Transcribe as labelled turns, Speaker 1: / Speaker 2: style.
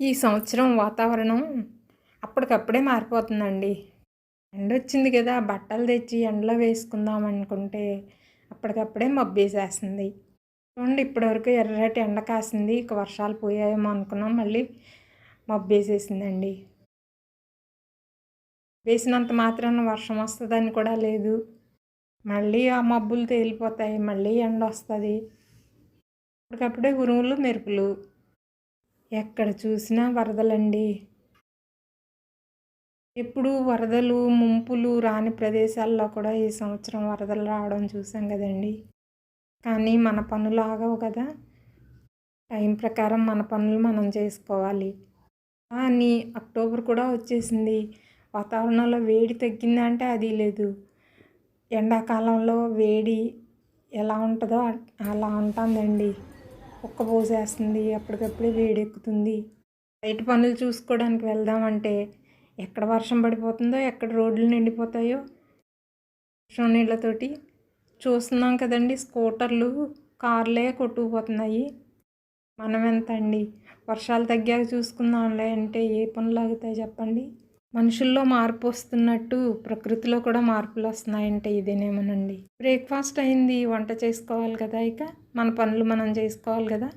Speaker 1: ఈ సంవత్సరం వాతావరణం అప్పటికప్పుడే మారిపోతుందండి. ఎండ వచ్చింది కదా బట్టలు తెచ్చి ఎండలో వేసుకుందాం అనుకుంటే అప్పటికప్పుడే మబ్బేసేస్తుంది చూడండి ఇప్పటివరకు ఎర్రటి ఎండ కాసింది ఇక వర్షాలు పోయాయేమో అనుకున్నాం మళ్ళీ మబ్బేసేసిందండి. వేసినంత మాత్రాన వర్షం వస్తుందని కూడా లేదు. మళ్ళీ ఆ మబ్బులు తేలిపోతాయి మళ్ళీ ఎండ వస్తుంది అప్పటికప్పుడే ఉరుములు మెరుపులు ఎక్కడ చూసినా వరదలండి. ఎప్పుడు వరదలు ముంపులు రాని ప్రదేశాల్లో కూడా ఈ సంవత్సరం వరదలు రావడం చూసాం కదండి. కానీ మన పనులు ఆగవు కదా. టైం ప్రకారం మన పనులు మనం చేసుకోవాలి. కానీ అక్టోబర్ కూడా వచ్చేసింది. వాతావరణంలో వేడి తగ్గిందంటే అది లేదు. ఎండాకాలంలో వేడి ఎలా ఉంటుందో అలా ఉంటుందండి. కుక్క పోసేస్తుంది అప్పటికప్పుడే వేడెక్కుతుంది. బయట పనులు చూసుకోవడానికి వెళ్దామంటే ఎక్కడ వర్షం పడిపోతుందో ఎక్కడ రోడ్లు నిండిపోతాయో వర్షం నీళ్ళతోటి చూస్తున్నాం కదండి. స్కూటర్లు కార్లే కొట్టుకుపోతున్నాయి. మనం ఎంత అండి వర్షాలు తగ్గాక చూసుకుందాంలే అంటే ఏ పనులు ఆగుతాయి చెప్పండి? మనుషుల్లో మార్పు వస్తున్నట్టు ప్రకృతిలో కూడా మార్పులు వస్తున్నాయంటే ఇదేనేమోనండి. బ్రేక్ఫాస్ట్ అయింది వంట చేసుకోవాలి కదా ఇక. మన పనులు మనం చేసుకోవాలి కదా.